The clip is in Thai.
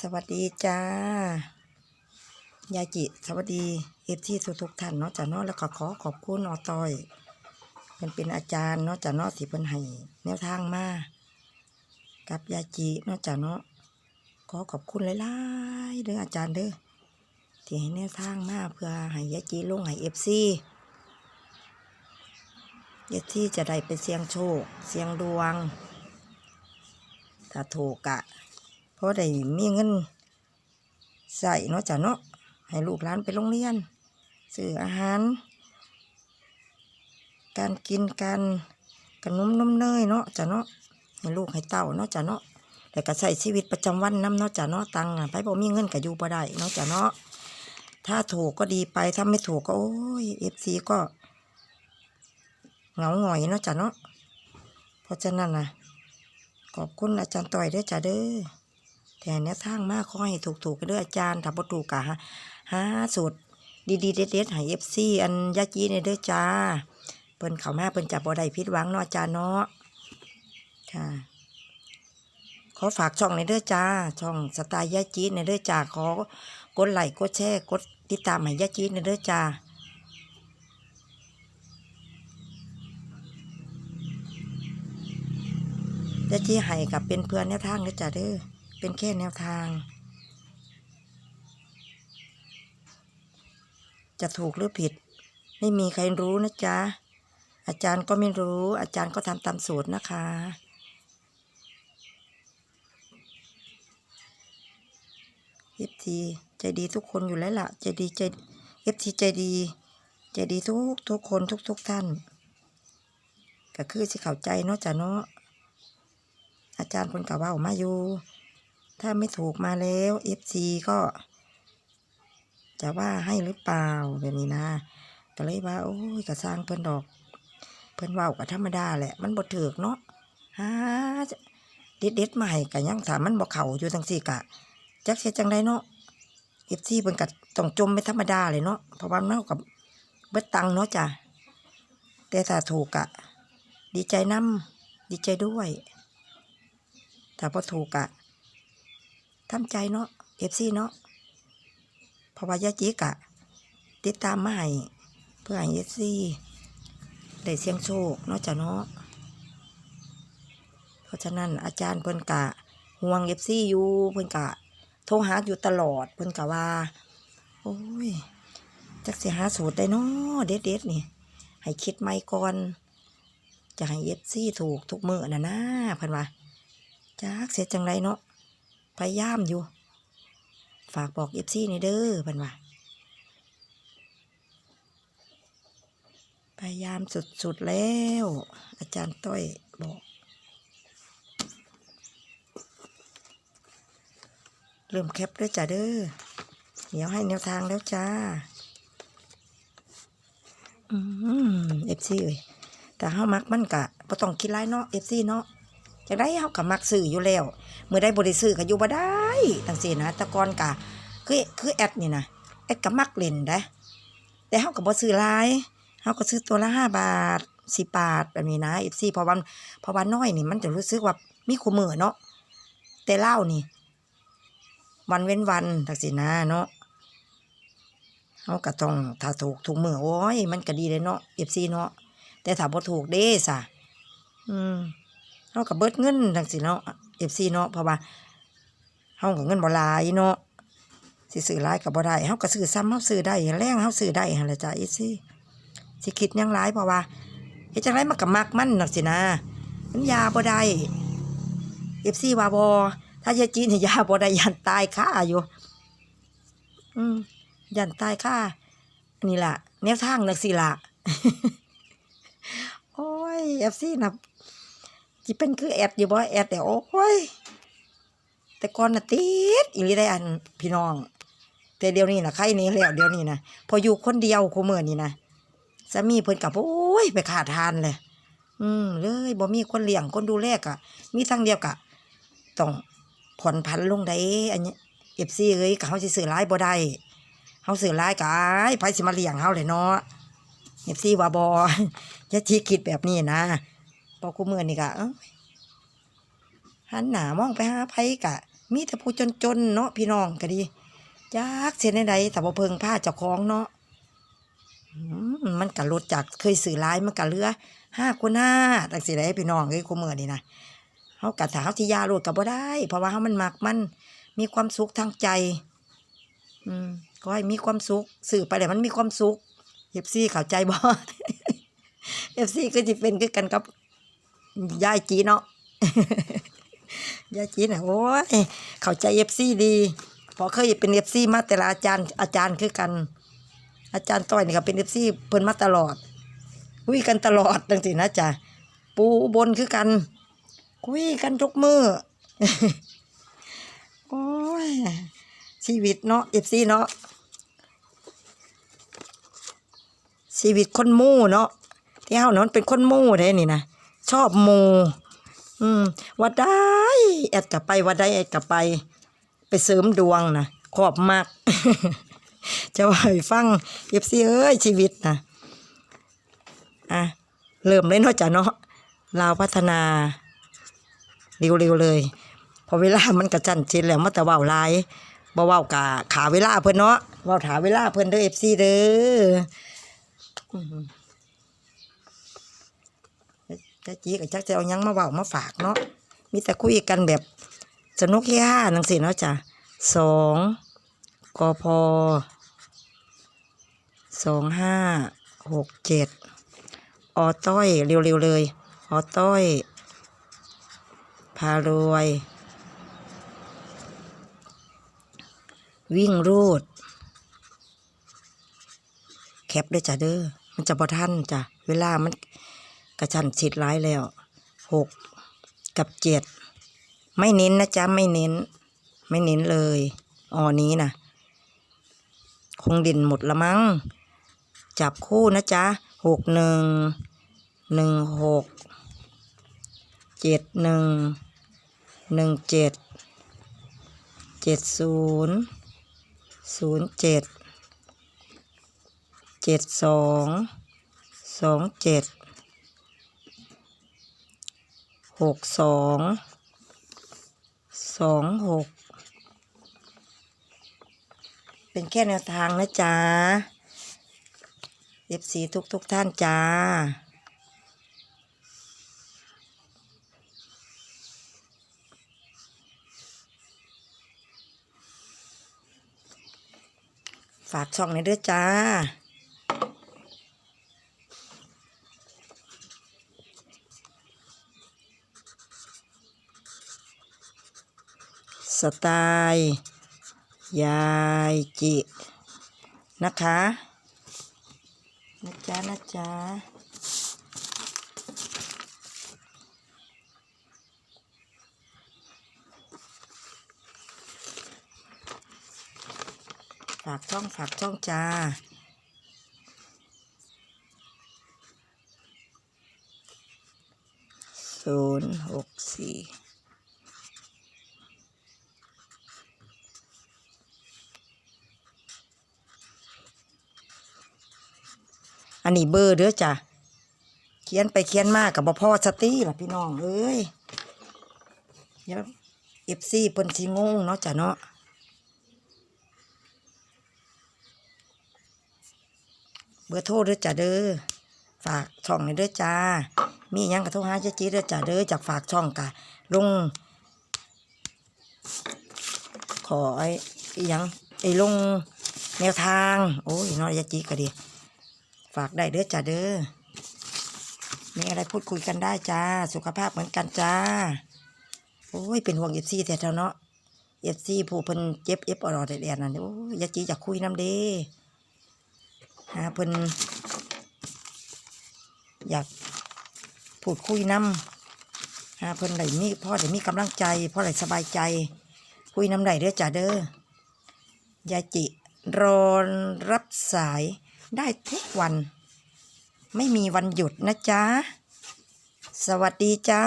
สวัสดีจ้ายาจิสวัสดีเอฟที่ทุกทุกๆท่านเนาะจ้ะเนาะแล้วก็ขอขอบคุณอตอยเป็นเป็นอาจารย์เนาะจ้ะเนาะสิเพิ่นให้แนวทางมากับยาจิเนาะจ้ะเนาะขอขอบคุณหลายๆเด้ออาจารย์เด้อที่ให้แนวทางมาเพื่อให้ยาจิลงให้เอฟซีเอฟซีจะได้ไปเสี่ยงโชค เสี่ยงดวง ถ้าถูกอะ ราะได้มีเงินใส่เนาะจ้ะเนาะให้ลูกหลานไปโรงเรียนซื้ออาหาร การกินการขนมนมเนยเนาะจ้ะเนาะให้ลูกให้เต้าเนาะจ้ะเนาะแล้วก็ใช้ชีวิตประจำวันน้ำเนาะจ้ะเนาะตังค์ไปบ่มีเงินก็อยู่บ่ได้เนาะจ้ะเนาะถ้าถูกก็ดีไปถ้าไม่ถูกก็โอ้ยเอฟซีก็เหงาหงอยเนาะจ้ะเนาะเพราะฉะนั้นนะขอบคุณอาจารย์ต่อยด้อจ้าเด้อ แต่แนวทางมากขอให้ถูกถูกๆกันเด้ออาจารย์ถ้าบ่ถูกกะฮะหาสูตรดีๆเด็ดๆให้ FC อันยาจีเนี่ยเด้อจ้าเปิ้นเข้ามาเปิ้นจับบ่ได้ผิดหวังเนาะอจาเนาะค่ะขอฝากช่องในเด้อจ้า ช่องสไตล์ยาจีในเด้อจ้าขอกดไลค์กดแชร์กดติดตามให้ยาจีในเด้อจ้าและที่ให้กับเป็นเพื่อนแนวทางนะจ๊ะเด้อ เป็นแค่แนวทาง จะถูกหรือผิด ไม่มีใครรู้นะจ๊ะ อาจารย์ก็ไม่รู้ อาจารย์ก็ทำตามสูตรนะคะ เอฟทีใจดีทุกคนอยู่แล้วล่ะ ใจดีใจเอฟทีใจดี ใจดีทุกทุกคนทุกทุกท่านก็คือสิเข้าใจเนาะจ้ะเนาะอาจารย์คนกับว่าออกมาอยู่ ถ้าไม่ถูกมาแล้วเอซก็ จะว่าให้หรือเปล่าแบบนี้นะก็เลยว่า โอ้ยกระสร้างเพิ่นดอก เพิ่นว่าวกับธรรมดาแหละ มันบ่ถือกเนาะฮ่าเด็ดเด็ดๆมาให้กะยังถามมันบ่เข่าอยู่ทั้งสี่กะ จักเสียจังไดเนาะเอฟซีเพิ่นก็ต้องจมไม่ธรรมดาเลยเนาะเพราะว่ามันเอากับเบิดตังเนาะจ้ะแต่ถ้าถูกกะดีใจนํดีใจด้วย ถ้าพอถูกอะ ทำใจเนาะเอฟซีเนาะเพราะว่ายาจิกะติดตามมาให้เพื่อให้เอฟซีได้เสียงโชคเนาะจ้ะเนาะเพราะฉะนั้นอาจารย์เพิ่นกะห่วงเอฟซีอยู่เพิ่นกะโทรหาอยู่ตลอดเพิ่นกะว่า โอ้ยจักเสิหาสูตรได้เนาะเด็ดเด็ดนี่ ให้คิดไม่ก่อนจะให้เอฟซีถูกทุกมือนะนะเพิ่นว่าจักเสร็จจังไรเนาะ พยายามอยู่ ฝากบอกเอฟซีนี่เด้อพันว่าพยายามสุดๆแล้ว อาจารย์ต้อยบอก เริ่มแคปด้วยจ้ะเด้อเดี๋ยวให้แนวทางแล้วจ้าอืมเอฟซีเอ้ยแต่เฮามักมันกะบ่ต้องคิดไรเนาะเอฟซีเนาะ จังได้เฮากับมักซื้ออยู่แล้วเมื่อได้บริซื้อก็อยู่บ่ได้ตั้งสี่นะแตะกอนกะคือคือแอดนี่นะแอดก็มักเล่นได้แต่เฮาก็บ่ซื้อหลายเฮาก็ซื้อตัวละห้าบาทสิบาทแบบนี้นะ14เพราะวันพราะว่าน้อยนี่มันจะรู้สึกว่ามีคู่มือเนาะแต่เล้านี่ วันเว้นวันตังสีนะเนาะเฮาก็ต้องถ้าถูกถูกมือโอ้ยมันก็ดีเลยเนาะ FC เนาะแต่ถ้าบ่ถูกเด้ซะอืม เฮากับเบิดเงินจังสิเนาะเอฟซีเนาะเพราะว่าเฮากับเงินบ่หลายเนาะสิซื้อหลายก็บ่ได้เฮาก็ซื้อซ้ำเฮาซื้อได้แรงเฮาซื้อได้หั่นแหละจ้ะเอฟซีสิคิดยังหลายเพราะว่าเฮ็ดจังไดมันก็มักมันนักสินะมันยาบ่ได้เอฟซีว่าบ่ถ้ายาจีนยาบ่ได้ยันตายค่าอยู่ อืมยันตายค่านี่ล่ะแนวทางนักสิละโอ้ยเอฟซีน่ะ จิเป็นคือแอดอยู่บ่แอดแต่โอ้ยแต่ก่อนน่ะติดอีลีได้อันพี่น้อง แต่เดี๋ยวนี้นะใครนี้แล้วเดี๋ยวนี้นะพออยู่คนเดียวคู่มือนี่นะสามีเพิ่นกับโอ้ยไปขาดทานเลย อืมเลยบ่มีคนเลี้ยงคนดูแลกะ มีทั้งเดียวกะต้องผ่อนผันลงได้อันนี้เอฟซีเอ้ยกะเฮาสิซื้อหลายบ่ได้เฮาซื้อหลายกายไผสิมาเลี้ยงเฮาเลยเนาะเอฟซีว่าบ่อย่าที่คิดแบบนี้นะ พอกูเมื่อนี่กะอ้าหันหนามองไปหาไผกะ มีแต่ผู้จนๆเนาะพี่น้องก็ดีจักเสียใดๆแต่บ่เพิงผ้าเจ้าของเนาะมันก็ลดจากเคยสื่อร้ายมันก็เลือห้าคนห้าตังสิได้พี่น้องเอ้ยคุมื้อนี่นะเฮากะถาเฮาสิยาโลดก็บ่ได้ เพราะว่าเฮามันมักมันมีความสุขทางใจ อืมก็ให้มีความสุขสื่อไปแล้วมันมีความสุข FC เข้าใจบ่ FC ก็สิเป็นกันกับ ยายจีเนาะยายจีน่ะโอ้ยเข้าใจ FC ดีพอเคยเป็น FC มาแต่ละอาจารย์อาจารย์คือกัน อาจารย์ต้อยนี่ก็เป็น FC เพิ่นมาตลอดคุยกันตลอดจังซี่นะจ๊ะปูบนคือกัน คุยกันทุกมือโอ้ยชีวิตเนาะ FC เนาะชีวิตคนมู่เนาะที่เฮานั้นเป็นคนมู่ได้นี่นะ ชอบหมู่อืมว่าได้แอดกลับไปว่าได้แอดกลับไป ไปเสริมดวงนะขอบมากจะว่าให้ฟังเอฟซีเอ้ยชีวิตนะอะเริ่มเลยเนาะจ้ะเนาะลาวพัฒนาเร็วๆเลยพอเวลามันกระจันชินแล้วมันแต่เว้าหลายบ่ว้ากะขาเวลาเพิ่อนเนาะเว้าถาเวลาเพิ่อนเด้อ FC เด้อ อืมจะจีก็จักจะเอายังมาเว้ามาฝากเนาะมีแต่คุยกันแบบสนุกเฮฮาจังซี่เนาะจ้ะสองกพสองห้าหกเจ็ดออต้อยเร็วๆเลยออต้อย พารวย วิ่งรูด แคปด้วยจ้ะเด้อมันจะบ่ทันจ้ะ เวลามัน กระชันชิดร้ายแล้วหกกับเจ็ดไม่เน้นนะจ๊ะไม่เน้น ไม่เน้นเลยออนี้นะคงด่นหมดละมั้ง จับคู่นะจ๊ะหกหนึ่งหนึ่งหกเจ็ดหนึ่งหนึ่งเจ็ดเจ็ดศูนย์ศูนย์เจ็ดเจ็ดสองสองเจ็ด หกสองสองหกเป็นแค่แนวทางนะจ๊ะเอฟซีทุกทุกท่านจ้า ฝากช่องในเด้อจ้า สไตล์ยายจินะคะนะจ๊ะนะจ๊ะฝากช่องฝากช่องจ้าศูนย์หกสี่ อันนี้เบอร์เด้อจ้ะเขียนไปเขียนมากกับบพ่อสตีล่ะพี่น้องเอ้ยเดี๋ยวเอฟซีเพิ่นสิงงเนาะจ้ะเนาะเบอร์โทรเด้อจ้ะเด้อฝากช่องนี่เด้อจ้า มียังกระโทรหาเจ๊จีเด้อจ้ะเด้อจากฝากช่องกะลง ขอไอ้ยังไอ้ลงแนวทาง โอ้ยน้อยยาจีก็ดี ฝากได้เด้อจ้าเด้อมีอะไรพูดคุยกันได้จ้า สุขภาพเหมือนกันจ้า โอ้ย เป็นห่วงเอฟซีแต่เท่าเนาะเอฟซีผู้เพิ่นเจ็บเอฟอรอดแดดๆนั่นโอ้ยอยาจีอยากคุยน้ำเด้หาเพิ่นอยากพูดคุยน้ำหาเพิ่นได้มีพ่อได้มีกำลังใจพ่อได้สบายใจ คุยน้ำได้เด้อจ้าเด้อยาจิรอรับสาย ได้ทุกวัน ไม่มีวันหยุดนะจ๊ะ สวัสดีจ้า